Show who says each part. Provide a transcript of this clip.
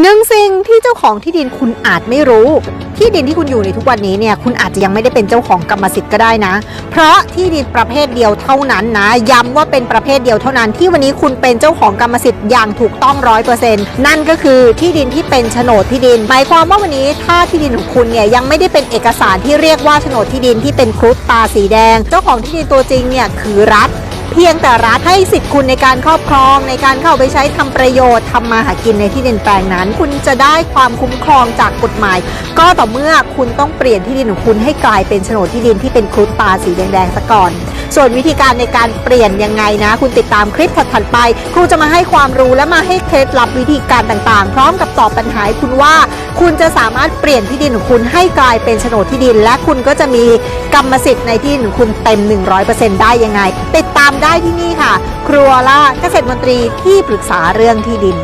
Speaker 1: หนึ่งสิ่งที่เจ้าของที่ดินคุณอาจไม่รู้ ที่ดินที่คุณอยู่ในทุกวันนี้เนี่ยคุณอาจจะยังไม่ได้เป็นเจ้าของกรรมสิทธิ์ก็ได้นะ เพราะที่ดินประเภทเดียวเท่านั้นนะ ย้ำว่าเป็นประเภทเดียวเท่านั้น ที่วันนี้คุณเป็นเจ้าของกรรมสิทธิ์อย่างถูกต้องร้อยเปอร์เซ็นต์นั่นก็คือที่ดินที่เป็นโฉนดที่ดินหมายความว่าวันนี้ถ้าที่ดินของคุณเนี่ยยังไม่ได้เป็นเอกสารที่เรียกว่าโฉนดที่ดินที่เป็นครุฑตาสีแดง เจ้าของที่ดินตัวจริงเนี่ยคือรัฐ เพียงแต่รัฐให้สิทธิ์คุณในการครอบครอง ในการเข้าไปใช้ทำประโยชน์ทำมาหากินในที่ดินแปลงนั้น คุณจะได้ความคุ้มครองจากกฎหมาย ก็ต่อเมื่อคุณต้องเปลี่ยนที่ดินของคุณให้กลายเป็นโฉนดที่ดินที่เป็นครุฑตาสีแดงๆซะก่อน ส่วนวิธีการในการเปลี่ยนยังไงนะ คุณติดตามคลิปถัดไป ครูจะมาให้ความรู้และมาให้เคล็ดลับวิธีการต่างๆ พร้อมกับตอบปัญหาคุณว่า คุณจะสามารถเปลี่ยนที่ดินของคุณให้กลายเป็นโฉนดที่ดิน และคุณก็จะมีกรรมสิทธิ์ในที่ดินของคุณเต็ม 100%ได้ยังไง ติดตามได้ที่นี่ค่ะ ครัวล่าเกษตรมนตรีที่ปรึกษาเรื่องที่ดิน